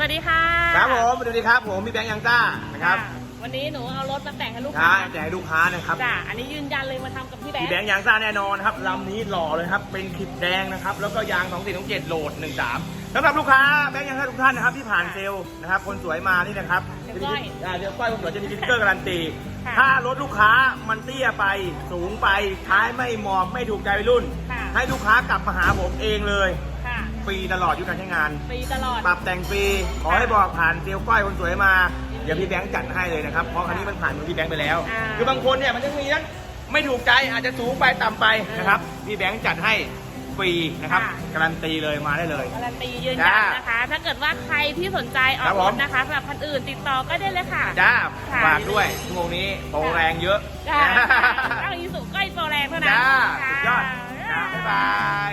สวัสดีค่ะครับผมสวัสดีครับผมพี่แบงค์ยังต้านะครับค่ะวันนี้หนูเอารถมาแต่งให้ลูกใช่ค้าแจกให้ลูกค้านะครับจ้ะอันนี้ยืนยันเลยมาทำกับพี่แบงพี่ค์แบงค์ยังต้าแน่นอนครับลำนี้หล่อเลยครับเป็นคลิปแดงนะครับแล้วก็ยาง2 4 2 7โหลด13สำหรับลูกค้าแบงค์ยังต้าทุกท่านนะครับที่ผ่านเซลล์นะครับคนสวยมานี่นะครับเดี๋ยวก้อยอ่าเดี๋ยวก้อยผมสวยจะมีสติ๊กเกอร์การันตีค่ะถ้ารถลูกค้ามันเตี้ยไปสูงไปท้ายไม่เหมาะไม่ถูกใจวัยรุ่นค่ะให้ลูกค้ากลับมาหาผมเองเลยค่ะ ฟรีตลอดอายุการใช้งาน ฟรีตลอด ปรับแต่งฟรี ขอให้บอกผ่านเซลลก้อยคนสวยมา เดี๋ยวพี่แบงค์จัดให้เลยนะครับ เพราะคันนี้มันผ่านมือพี่แบงค์ไปแล้ว อ่าคือบางคนเนี่ยมันจะมีนั้นไม่ถูกใจอาจจะสูงไปต่ำไปนะครับ พี่แบงค์จัดให้ฟรีนะครับการันตีเลยมาได้เลย การันตียืนยันจ้านะคะ ถ้าเกิดว่าใครที่สนใจออครักบรผมถนะคะสำหรับคันอื่นติดต่อก็ได้เลยค่ะ จ้าค่ะฝากด้วยชั่วโมงนี้โปรแรงเยอะจ้าต้องอีสุก้อยโปรแรงเท่านั้นจ้าค่ะสุดยอดจ้าบ๊ายบาย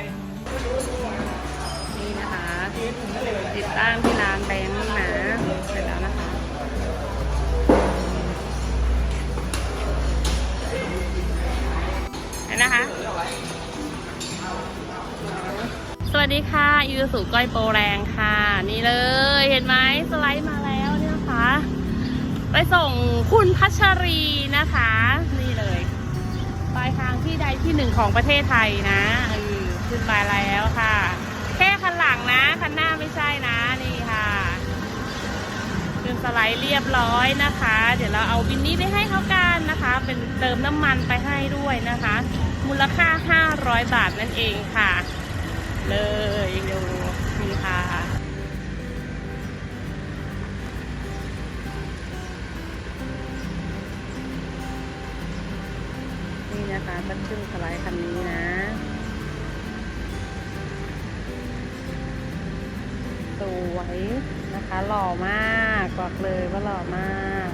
นี่นะคะ ตั้งที่ร้านแบงค์นะเสร็จแล้วนะคะ นะคะ สวัสดีค่ะยูสุก้อยโปรแรงค่ะ นี่เลย เห็นไหมสไลด์มาแล้วเนี่ยนะคะ ไปส่งคุณพัชรีนะคะ นี่เลยปลายทางที่ใดที่หนึ่งของประเทศไทยนะเออขึ้นมาแล้วค่ะ แค่คันหลังนะ คันหน้าไม่ใช่นะนี่ค่ะขึ้น สไลด์เรียบร้อยนะคะ เดี๋ยวเราเอาบินนี้ไปให้เขากันนะคะ เป็นเติมน้ำมันไปให้ด้วยนะคะ มูลค่า 500 บาทนั่นเองค่ะ เลยดูนี่ค่ะ นี่นะคะจะขึ้นสไลด์คันนี้นะสวย นะคะ หล่อมากบอกเลยว่าหล่อมาก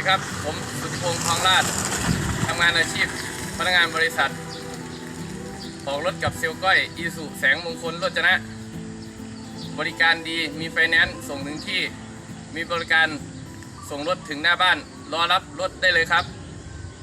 ดีครับ ผมสุทธิพงษ์ทองราชทำงานอาชีพพนักงานบริษัทออกรถกับเซลก้อย อีสุแสงมงคลรถจนะ บริการดีมีไฟแนนซ์ส่งถึงที่ มีบริการส่งรถถึงหน้าบ้าน รอรับรถได้เลยครับ